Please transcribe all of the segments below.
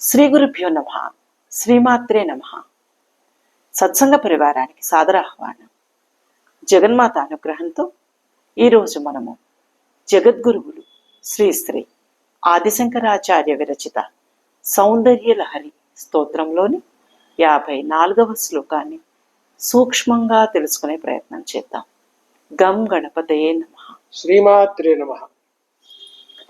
శ్రీ గురుభ్యో నమ శ్రీమాత్రే నమ. సత్సంగ పరివారానికి సాదర ఆహ్వానం. జగన్మాత అనుగ్రహంతో ఈరోజు మనము జగద్గురువులు శ్రీ శ్రీ ఆదిశంకరాచార్య విరచిత సౌందర్య లహరి స్తోత్రంలోని యాభై నాలుగవ శ్లోకాన్ని సూక్ష్మంగా తెలుసుకునే ప్రయత్నం చేద్దాం. గం గణపతయే నమ. శ్రీమాత్రే నమ.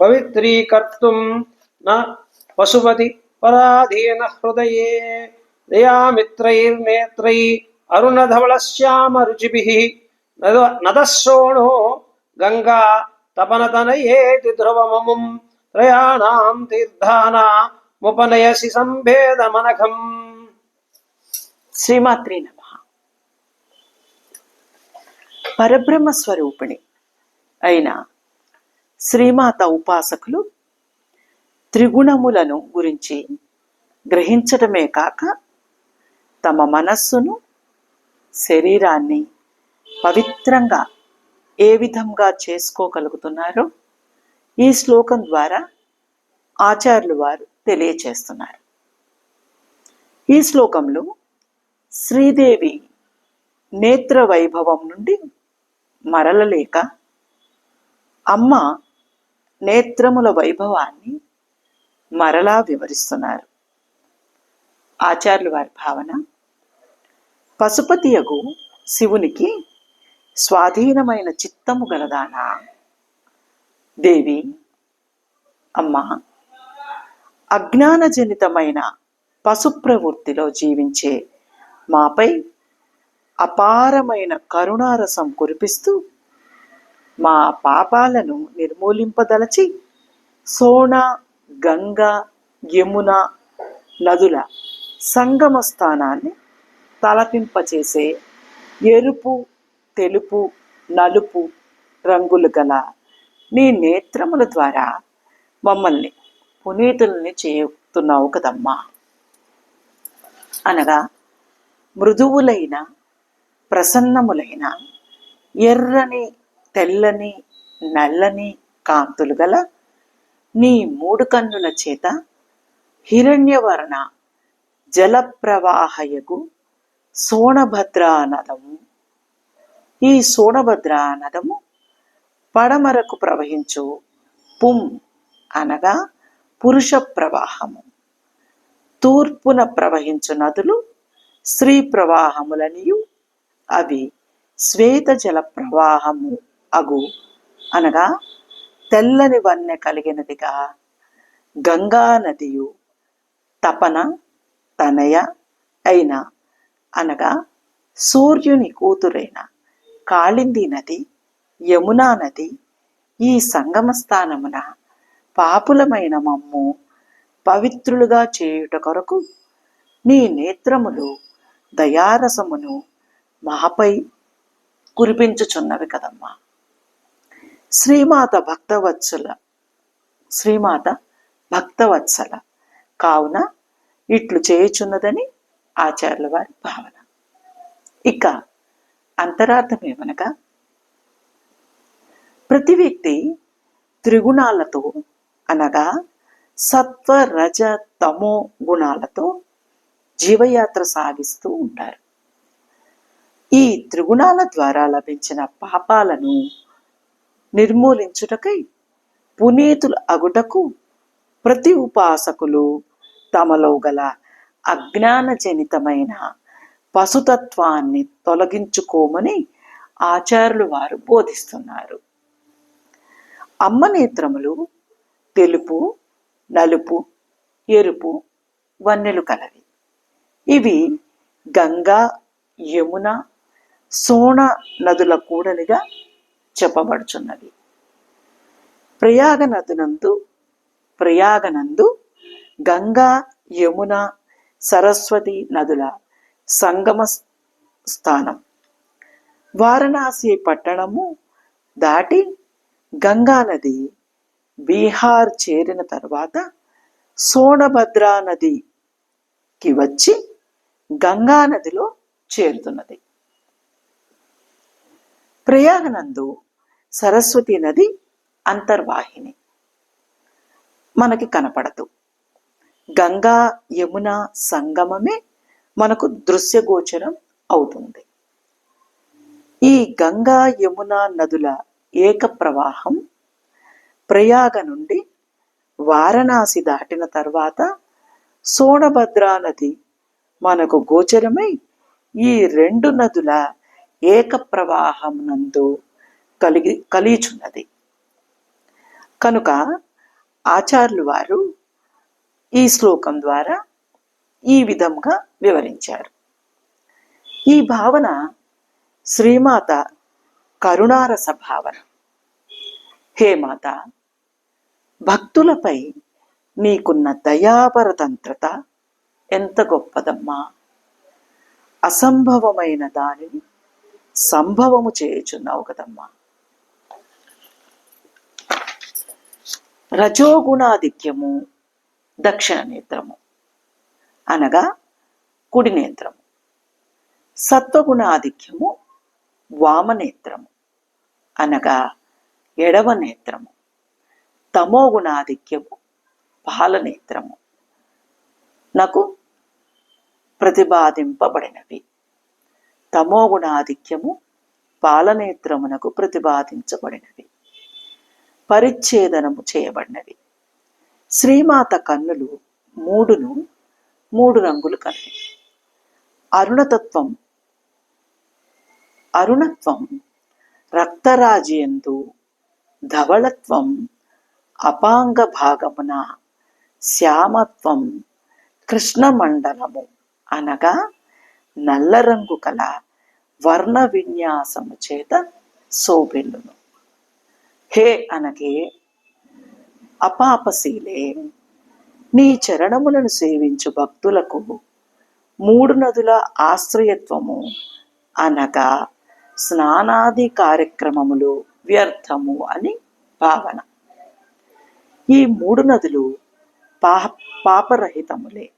పవిత్రీకర్తుం న పశుపతి పరాధీన హృదయే దయామిత్రైర్నేత్రై అరుణధవళశ్యామరుచిభిः. నద నదశ్రోణో గంగా తపనతనయేతి ధ్రువమముం త్రయాణాం తీర్థానాముపనయసి సంభేదమనఘం శ్రీమాత్రి నమ. పరబ్రహ్మ స్వరూపిణి అయిన శ్రీమాత ఉపాసకులు త్రిగుణములను గురించి గ్రహించటమే కాక తమ మనస్సును శరీరాన్ని పవిత్రంగా ఏ విధంగా చేసుకోగలుగుతున్నారో ఈ శ్లోకం ద్వారా ఆచార్యులు వారు తెలియచేస్తున్నారు. ఈ శ్లోకంలో శ్రీదేవి నేత్ర వైభవం నుండి మరలలేక అమ్మ నేత్రముల వైభవాన్ని మరలా వివరిస్తున్నారు. ఆచార్యుల వారి భావన పశుపతియగు శివునికి స్వాధీనమైన చిత్తము గలదానా? దేవి అమ్మ అజ్ఞానజనితమైన పశు ప్రవృత్తిలో జీవించే మాపై అపారమైన కరుణారసం కురిపిస్తూ మా పాపాలను నిర్మూలింపదలచి సోనా గంగ యమున నదుల సంగమ స్థానాన్ని తలపింపచేసే ఎరుపు తెలుపు నలుపు రంగులు గల నీ నేత్రముల ద్వారా మమ్మల్ని పునీతుల్ని చేస్తున్నావు కదమ్మా. అనగా మృదువులైన ప్రసన్నములైన ఎర్రని తెల్లని నల్లని కాంతులు గల నీ మూడు కన్నుల చేత హిరణ్యవర్ణ జలప్రవాహయగు సోణభద్రా నదము ఈ సోణభద్రా నదము పడమరకు ప్రవహించు పుం అనగా పురుష ప్రవాహము. తూర్పున ప్రవహించు నదులు స్త్రీ ప్రవాహములనియు అవి శ్వేత జల ప్రవాహము అగు అనగా తెల్లని వన్నె కలిగినదిగా గంగా నదియు తపన తనయ అయిన అనగా సూర్యుని కూతురైన కాళింది నది యమునా నది ఈ సంగమ స్థానమున పాపులమైన మమ్ము పవిత్రులుగా చేయుట కొరకు నీ నేత్రములు దయారసమును మాపై కురిపించుచున్నవి కదమ్మా. శ్రీమాత భక్తవత్సల శ్రీమాత భక్తవత్సల కావున ఇట్లు చేయుచున్నదని ఆచార్యుల వారి భావన. ఇక అంతరార్థం ఏమనగా ప్రతి వ్యక్తి త్రిగుణాలతో అనగా సత్వ రజ తమో గుణాలతో జీవయాత్ర సాగిస్తూ ఉంటారు. ఈ త్రిగుణాల ద్వారా లభించిన పాపాలను నిర్మూలించుటకై పునీతులు అగుటకు ప్రతి ఉపాసకులు తమలో గల అజ్ఞానజనితమైన పశుతత్వాన్ని తొలగించుకోమని ఆచార్యులు వారు బోధిస్తున్నారు. అమ్మ నేత్రములు తెలుపు నలుపు ఎరుపు వన్నెలు కలవి. ఇవి గంగా యమున సోణ నదుల కూడలిగా చెప్పబడుచున్నది. ప్రయాగ నదునందు ప్రయాగనందు గంగా యమున సరస్వతి నదుల సంగమ స్థానం. వారణాసి పట్టణము దాటి గంగా నది బీహార్ చేరిన తర్వాత సోనభద్రా నదికి వచ్చి గంగా నదిలో చేరుతున్నది. ప్రయాగనందు సరస్వతి నది అంతర్వాహిని. మనకి కనపడదు. గంగా యమున సంగమమే మనకు దృశ్యగోచరం అవుతుంది. ఈ గంగా యమున నదుల ఏక ప్రవాహం ప్రయాగ నుండి వారణాసి దాటిన తర్వాత సోనభద్రా నది మనకు గోచరమై ఈ రెండు నదుల ఏక ప్రవాహం నందు కలిగి కలిచున్నది కనుక ఆచార్యులు వారు ఈ శ్లోకం ద్వారా ఈ విధంగా వివరించారు. ఈ భావన శ్రీమాత కరుణారస భావన. హే మాత భక్తులపై నీకున్న దయాపరతంత్రత ఎంత గొప్పదమ్మా! అసంభవమైన దానిని సంభవము చేయుచున్నావు కదమ్మా! రజోగుణాధిక్యము దక్షిణ నేత్రము అనగా కుడి నేత్రము సత్వగుణాధిక్యము వామనేత్రము. అనగా ఎడవ నేత్రము తమోగుణాధిక్యము పాలనేత్రము నాకు ప్రతిపాదింపబడినవి. తమోగుణాధిక్యము పాలనేత్రమునకు ప్రతిపాదించబడినవి. పరిచ్ఛేదనము చేయబడినవి. శ్రీమాత కన్నులు మూడును మూడు రంగులు కలిగి. అరుణతత్వం అరుణత్వం రక్తరాజియందు ధవళత్వం అపాంగ భాగమున శ్యామత్వం కృష్ణమండలము అనగా నల్ల రంగు కల వర్ణ విన్యాసము చేత శోభిల్లును. హే అనగే అపాపశీలే నీ చరణములను సేవించు భక్తులకు మూడు నదుల ఆశ్రయత్వము అనగా స్నానాది కార్యక్రమములు వ్యర్థము అని భావన. ఈ మూడు నదులు పా పాపరహితములే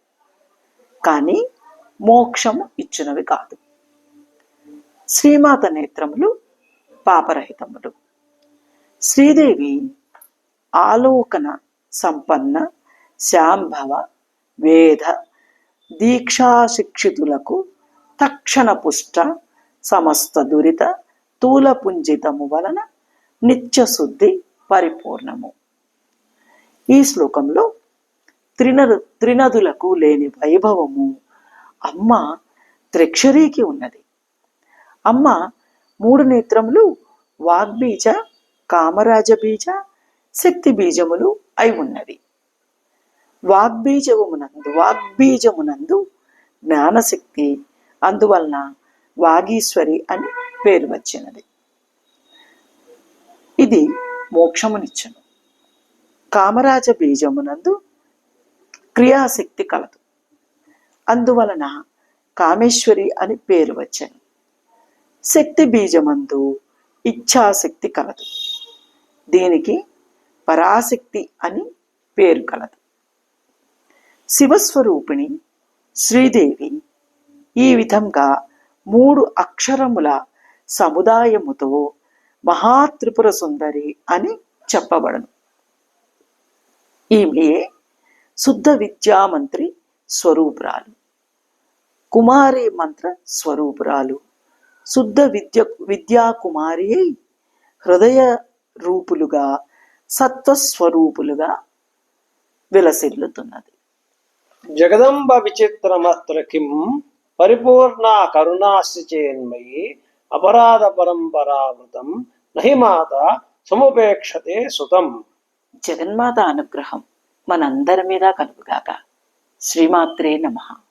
కానీ మోక్షము ఇచ్చినవి కాదు. శ్రీమాత నేత్రములు పాపరహితములు. శ్రీదేవి ఆలోకన సంపన్న శాంభవ వేద దీక్షాశిక్షితులకు తక్షణ పుష్ట సమస్త దురిత తూలపుంజితము వలన నిత్యశుద్ధి పరిపూర్ణము. ఈ శ్లోకంలో త్రినదు త్రినదులకు లేని వైభవము అమ్మ త్రిక్షరీకి ఉన్నది. అమ్మ మూడు నేత్రములు వాగ్బీజ కామరాజ బీజ శక్తి బీజములు అయి ఉన్నవి. వాగ్బీజమునందు వాగ్బీజమునందు జ్ఞానశక్తి అందువలన వాగీశ్వరి అని పేరు వచ్చినది. ఇది మోక్షమునిచ్చును. కామరాజ బీజమునందు క్రియాశక్తి కలదు. అందువలన కామేశ్వరి అని పేరు వచ్చాను శక్తి బీజమందు ఇచ్ఛాశక్తి కలదు. దీనికి? పరాశక్తి అని పేరు కలదు. శివస్వరూపిణి శ్రీదేవి ఈ విధంగా మూడు అక్షరముల సముదాయముతో మహాత్రిపుర సుందరి అని చెప్పబడను. ఈమెయే శుద్ధ విద్యామంత్రి స్వరూపురాలు. కుమారి మంత్ర స్వరూపురాలు. శుద్ధ విద్య విద్యా కుమారి అయి హృదయ రూపులుగా సత్వస్వరూపులుగా విలసిల్లుతున్నది. జగదంబ విచిత్రమత్ర కిం పరిపూర్ణ కరుణాశ్చేన్మయి అపరాధ పరంపరావృతం నహి మాత సముపేక్షతే సుతం. జగన్మాత అనుగ్రహం మనందరి మీద కలుగుగాక. శ్రీమాత్రే నమః.